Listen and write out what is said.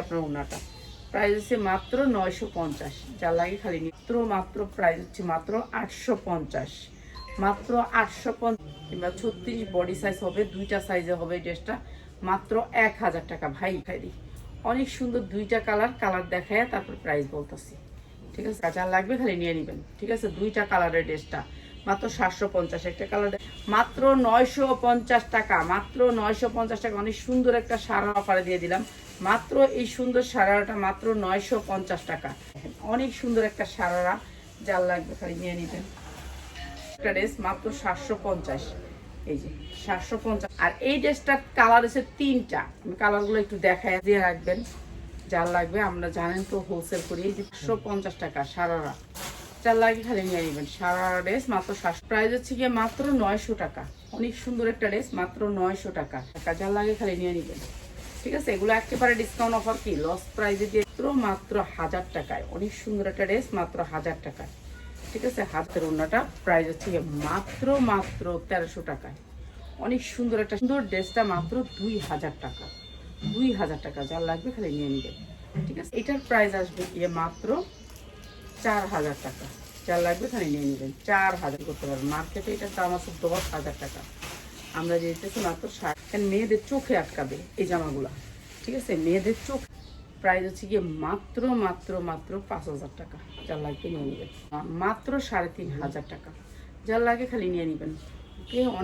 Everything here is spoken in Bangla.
আপনার ওনাটা প্রাইস হচ্ছে মাত্র নয়শো পঞ্চাশ। যার লাগে খালি মাত্র মাত্র প্রাইস হচ্ছে মাত্র আটশো পঞ্চাশ। মাত্র আটশো পঞ্চাশ কিংবা ছত্রিশ বডি সাইজ হবে, দুইটা সাইজে হবে ড্রেসটা মাত্র এক হাজার টাকা। ভাই, খাই অনেক সুন্দর দুইটা কালার কালার দেখায় তারপর প্রাইস বলতেছি। ঠিক আছে? যা লাগবে খালি নিয়ে নেবেন। ঠিক আছে? দুইটা কালারের ড্রেসটা মাত্র সাতশো পঞ্চাশ একটা কালার মাত্র নয়শো পঞ্চাশ টাকা, মাত্র নয়শো পঞ্চাশ টাকা। অনেক সুন্দর একটা সারা অফারে দিয়ে দিলাম। মাত্র এই সুন্দর সারাটা মাত্র নয়শো পঞ্চাশ টাকা। অনেক সুন্দর একটা সারারা। যার লাগবে খালি নিয়ে নেবেন। একটা ড্রেস মাত্র সাতশো পঞ্চাশ। এই যে, সাতশো পঞ্চাশ। আর এই ড্রেসটার কালার হচ্ছে তিনটা। আমি কালারগুলো একটু দেখায় দিয়ে রাখবেন। যার লাগবে আমরা জানেন তো হোলসেল করি। এই যে পঞ্চাশ টাকা সারারা। যার লাগে খালি নিয়ে নেবেন। সারা ড্রেস মাত্র সাতশো প্রাইস হচ্ছে গিয়ে মাত্র নয়শো টাকা। অনেক সুন্দর একটা ড্রেস, মাত্র নয়শো টাকা। টাকা যার লাগে খালি নিয়ে নেবেন। ঠিক আছে? এগুলো একেবারে ডিসকাউন্ট অফার কি? লস প্রাইজে দিয়ে মাত্র হাজার টাকায়। অনেক সুন্দর একটা ড্রেস, মাত্র হাজার টাকায়। ঠিক আছে? হাতের ওড়নাটা প্রাইস হচ্ছে গিয়ে মাত্র মাত্র তেরোশো টাকায়। অনেক সুন্দর একটা সুন্দর ড্রেসটা মাত্র দুই হাজার টাকা। দুই হাজার টাকা। যার লাগবে খালি নিয়ে নেবেন। ঠিক আছে? এটার প্রাইস আসবে গিয়ে মাত্র চার হাজার টাকা। যার লাগবে খালি নিয়ে নেবেন। চার হাজার করতে পারবেন। মার্কেটে এটার দাম আছে দশ হাজার টাকা। আমরা যে দিতেছি মাত্র ষাট। মেয়েদের চোখে আটকাবে এই জামাগুলা। ঠিক আছে? মেয়েদের চোখ প্রাইস হচ্ছে গিয়ে মাত্র মাত্র মাত্র পাঁচ হাজার টাকা। যার লাগবে নিয়ে নেবেন। মাত্র সাড়ে তিন হাজার টাকা। যার লাগে খালি নিয়ে নেবেন। ওকে অনেক